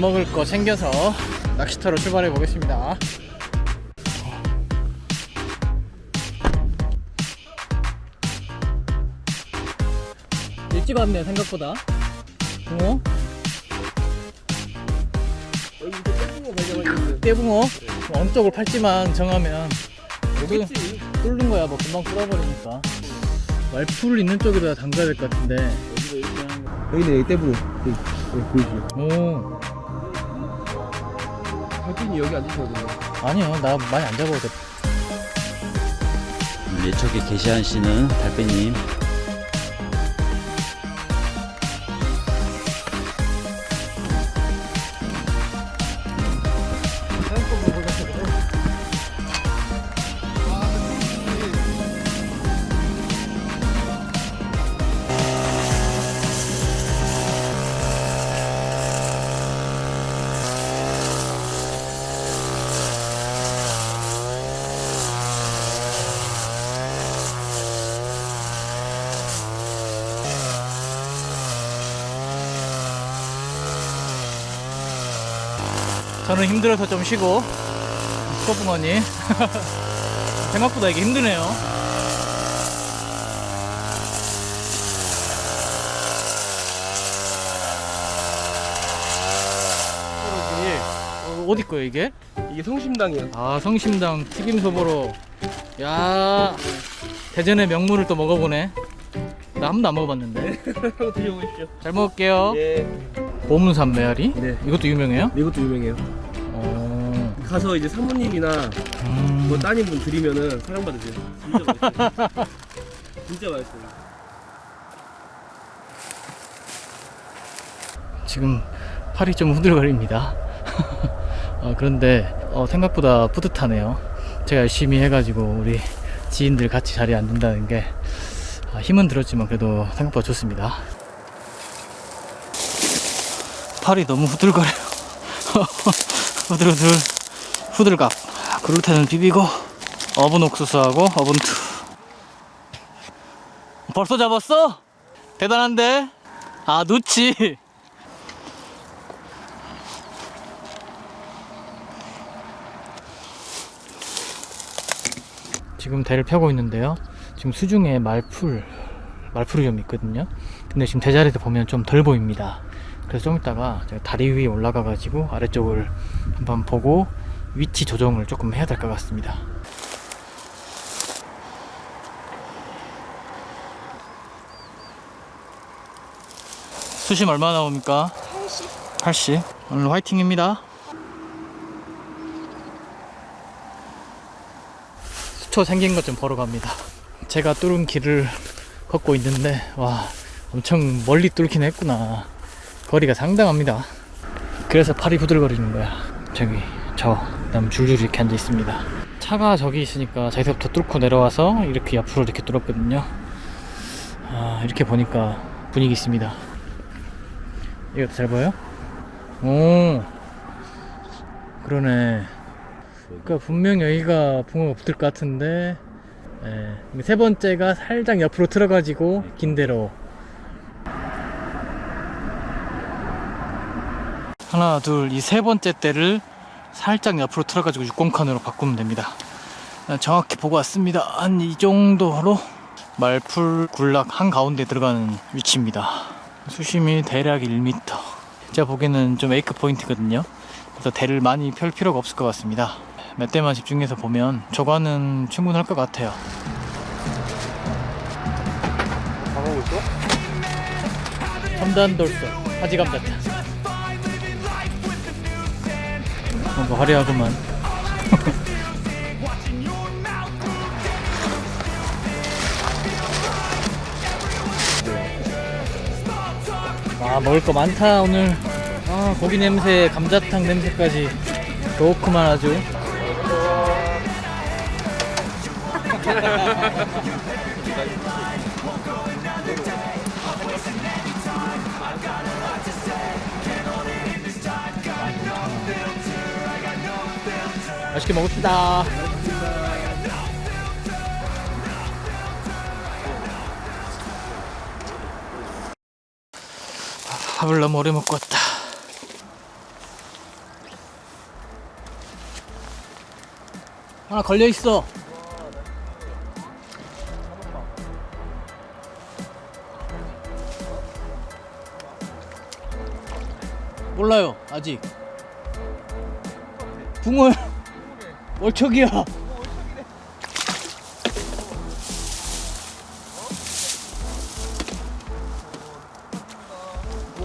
먹을 거 챙겨서 낚시터로 출발해 보겠습니다. 일찍 왔네 생각보다. 붕어? 여기 떼붕어? 엄쪽을 팔찌만 정하면 여기 그치 뚫는 거야 뭐 금방 뚫어버리니까. 말풀 있는 쪽에다 담가야 될 것 같은데. 여기도 이렇게 하는 거 여기는 여기 떼붕어 여기, 여기 보이시죠? 오 혁진이 여기 앉으셔거든요 아니요 나 많이 안 잡아도 돼. 예척에 게시한 씨는 달배님 저는 힘들어서 좀 쉬고 스코붕어님. 생각보다 이게 힘드네요. 어, 어디 거예요 이게? 이게 성심당이야 아 성심당 튀김소보로. 야 대전의 명물을 또 먹어보네. 나 한 번도 안 먹어봤는데. 드셔보십시오 잘 먹을게요. 예 보문산 메아리? 네. 이것도 유명해요? 이것도 유명해요 어... 가서 이제 사모님이나 음... 뭐 따님분 드리면은 사랑받으세요 진짜 맛있어요 진짜 맛있어요 지금 팔이 좀 후들거립니다. 어, 그런데 어, 생각보다 뿌듯하네요. 제가 열심히 해가지고 우리 지인들 같이 자리에 앉는다는 게 아, 힘은 들었지만 그래도 생각보다 좋습니다. 팔이 너무 후들거려요. 후들후들 후들갑. 그루테는 비비고 어분 옥수수하고 어분투. 벌써 잡았어? 대단한데? 아 누치. 지금 대를 펴고 있는데요. 지금 수중에 말풀, 말풀이 좀 있거든요. 근데 지금 대자리에서 보면 좀 덜 보입니다. 그래서 좀 이따가 제가 다리 위에 올라가 가지고 아래쪽을 한번 보고 위치 조정을 조금 해야 될 것 같습니다. 수심 얼마 나옵니까? 80. 80. 오늘 화이팅입니다. 수초 생긴 것 좀 보러 갑니다. 제가 뚫은 길을 걷고 있는데 와 엄청 멀리 뚫긴 했구나. 거리가 상당합니다. 그래서 팔이 부들거리는 거야. 저기 저 그다음 줄줄이 이렇게 앉아 있습니다. 차가 저기 있으니까 저기서부터 뚫고 내려와서 이렇게 옆으로 이렇게 뚫었거든요. 아 이렇게 보니까 분위기 있습니다. 이것도 잘 보여? 오 그러네. 그러니까 분명 여기가 붕어가 붙을 것 같은데 예. 세 번째가 살짝 옆으로 틀어가지고 긴 대로 하나 둘 이 세 번째 때를 살짝 옆으로 틀어가지고 60칸으로 바꾸면 됩니다. 아, 정확히 보고 왔습니다. 한 이 정도로 말풀 군락 한가운데 들어가는 위치입니다. 수심이 대략 1m 제가 보기에는 좀 에이크 포인트거든요. 그래서 대를 많이 펼 필요가 없을 것 같습니다. 몇 대만 집중해서 보면 저거는 충분할 것 같아요. 가고 있어? 첨단돌소 하지감자차 뭔가 화려하구만. 아 먹을 거 많다 오늘. 아 고기 냄새 감자탕 냄새까지. 좋구만 아주 맛있게 먹읍시다. 밥을 너무 오래 먹고 왔다. 하나 걸려 있어. 몰라요, 아직. 붕을 월척이야.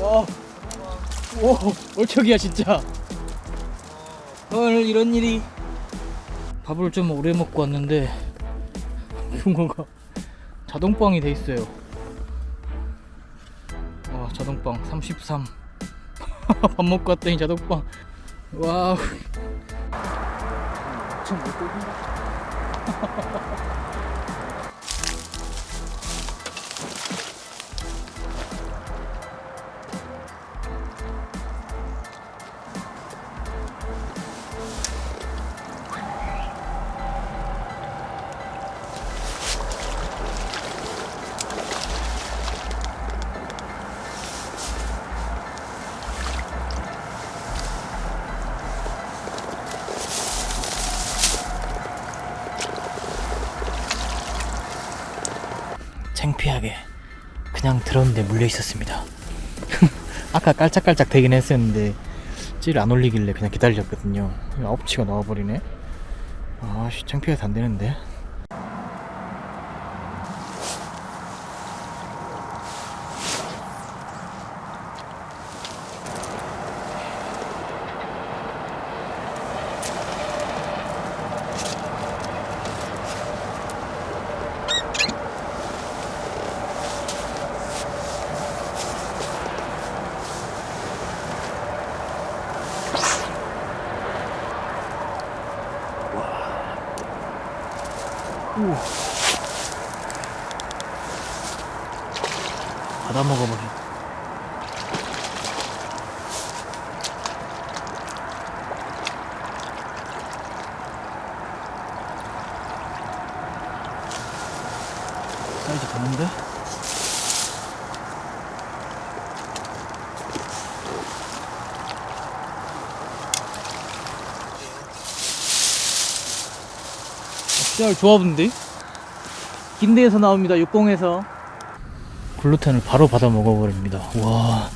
와, 오, 월척이야 진짜. 오늘 이런 일이. 밥을 좀 오래 먹고 왔는데 붕어가 자동빵이 돼 있어요. 와, 자동빵 33. 밥 먹고 왔더니 자동빵. 와우. 엄청 물고기인가? 그냥 들었는데 물려 있었습니다. 아까 깔짝깔짝 되긴 했었는데 찌를 안 올리길래 그냥 기다렸거든요. 아홉치가 나와버리네. 아 씨 창피해서 안 되는데. 받아 먹어버려. 사이즈 되는데? 시절 조합인데? 김대에서 나옵니다. 60에서. 글루텐을 바로 받아 먹어버립니다. 와,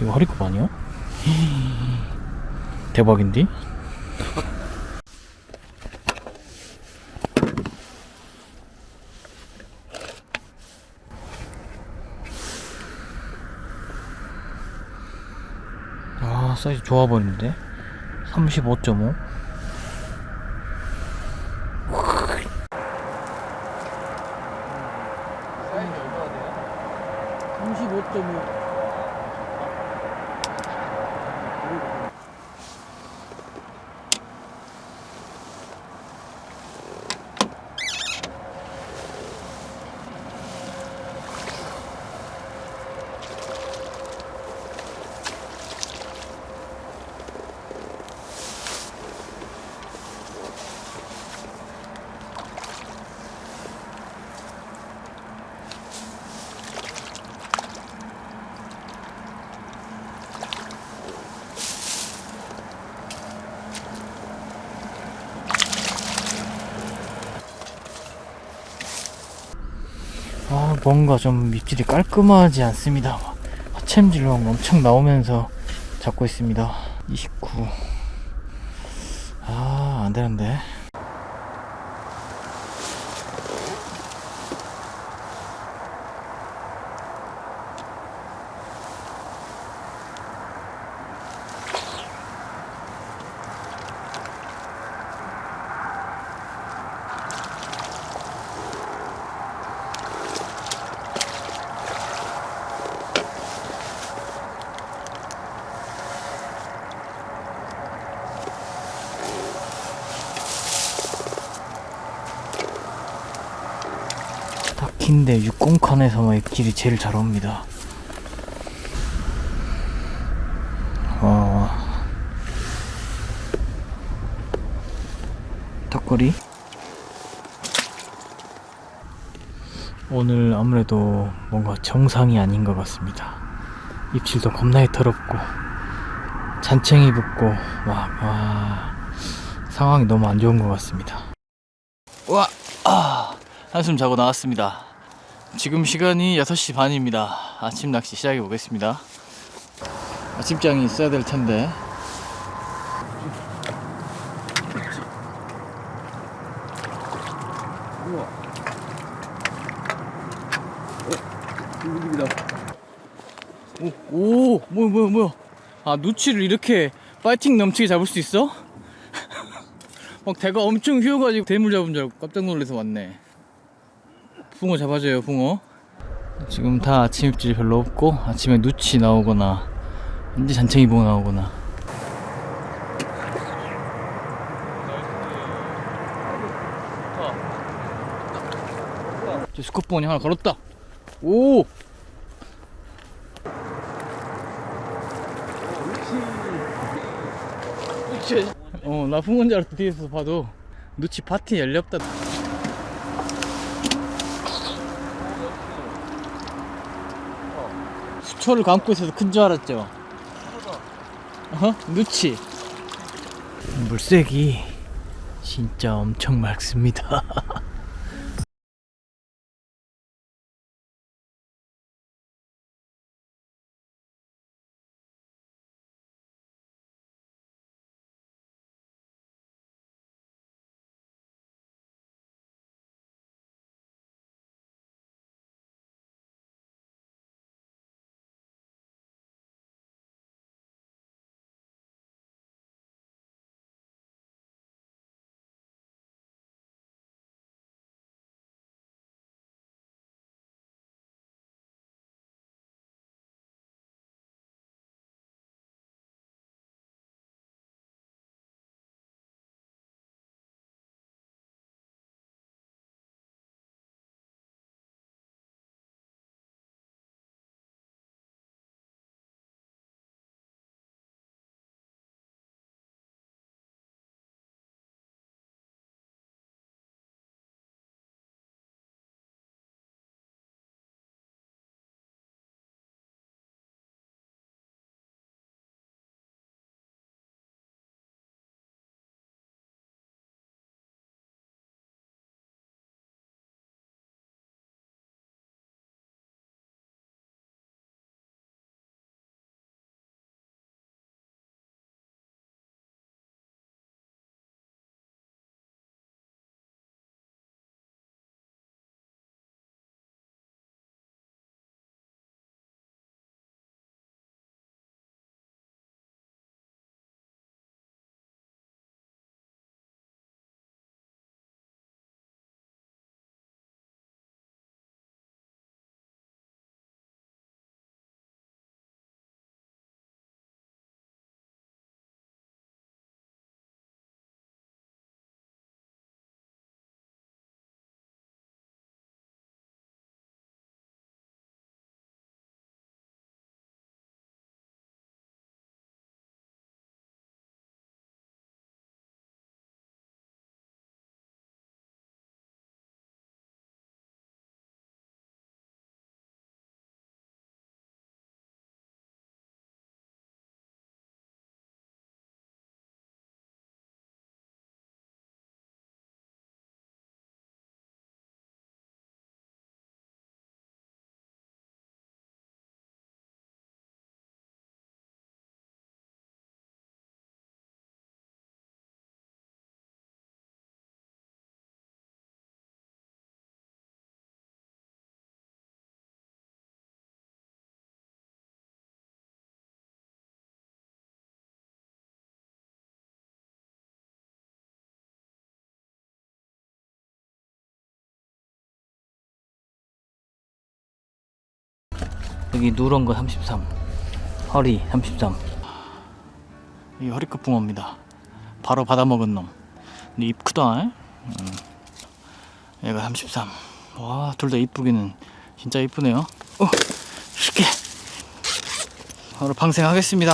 이거 허리컵 아니야? 대박인데? 아, 사이즈 좋아 보이는데? 35.5? 사이즈 얼마나 돼요? 뭔가 좀 밑질이 깔끔하지 않습니다. 하챔질로 엄청 나오면서 잡고 있습니다. 29 아, 안 되는데. 딱인데 60칸에서 액질이 제일 잘 옵니다. 와. 닭거리. 오늘 아무래도 뭔가 정상이 아닌 것 같습니다. 입질도 겁나게 더럽고 잔챙이 붙고 막 와. 상황이 너무 안 좋은 것 같습니다. 와, 아, 한숨 자고 나왔습니다. 지금 시간이 6시 반입니다. 아침 낚시 시작해 보겠습니다. 아침장이 있어야 될 텐데. 우와. 어? 중국입니다. 오, 오, 뭐야, 뭐야, 뭐야. 아, 누치를 이렇게 파이팅 넘치게 잡을 수 있어? 막 대가 엄청 휘어가지고 대물 잡은 줄 알고 깜짝 놀라서 왔네. 붕어 잡아줘요, 붕어. 지금 다 아침 입질이 별로 없고, 아침에 누치 나오거나, 이제 잔챙이 붕어 나오거나. 저 스코프원이 하나 걸었다. 오! 어, 나 붕어인 줄 알았어, 뒤에서 봐도. 누치 파티 열렸다. 수초를 감고 있어서 큰 줄 알았죠? 어? 누치. 물색이 진짜 엄청 맑습니다. 여기 누런 거 33 허리 33 이 허리끝 붕어입니다. 바로 받아먹은 놈. 근데 입 크다 에? 음. 얘가 33 와 둘 다 이쁘기는 진짜 이쁘네요. 어 쉽게. 바로 방생하겠습니다.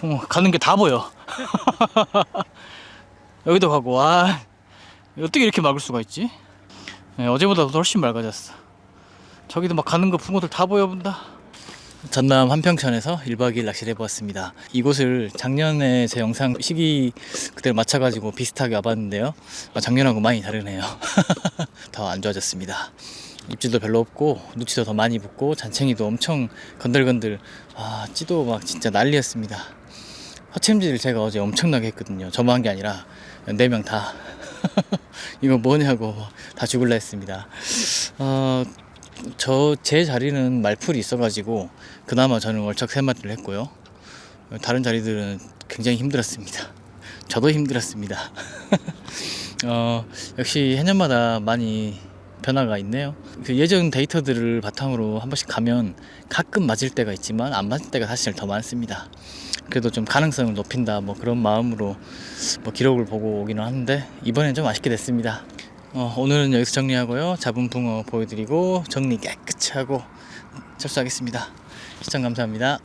붕어 가는 게 다 보여 여기도 가고 와 어떻게 이렇게 막을 수가 있지? 네, 어제보다 훨씬 맑아졌어. 저기도 막 가는 거 붕어들 다 보여본다. 전남 한평천에서 1박 2일 낚시를 해보았습니다. 이곳을 작년에 제 영상 시기 그대로 맞춰가지고 비슷하게 와봤는데요. 아, 작년하고 많이 다르네요. 더 안 좋아졌습니다. 입질도 별로 없고 누치도 더 많이 붙고 잔챙이도 엄청 건들건들 아 찌도 막 진짜 난리였습니다. 허챔질을 제가 어제 엄청나게 했거든요. 저만 한 게 아니라 네 명 다. 이거 뭐냐고 다 죽을라 했습니다. 어, 저 제 자리는 말풀이 있어가지고 그나마 저는 월척 세 마리를 했고요. 다른 자리들은 굉장히 힘들었습니다. 저도 힘들었습니다. 어, 역시 해년마다 많이 변화가 있네요. 그 예전 데이터들을 바탕으로 한 번씩 가면 가끔 맞을 때가 있지만 안 맞을 때가 사실 더 많습니다. 그래도 좀 가능성을 높인다 뭐 그런 마음으로 뭐 기록을 보고 오기는 하는데 이번엔 좀 아쉽게 됐습니다. 어, 오늘은 여기서 정리하고요. 잡은 붕어 보여드리고 정리 깨끗이 하고 철수하겠습니다. 시청 감사합니다.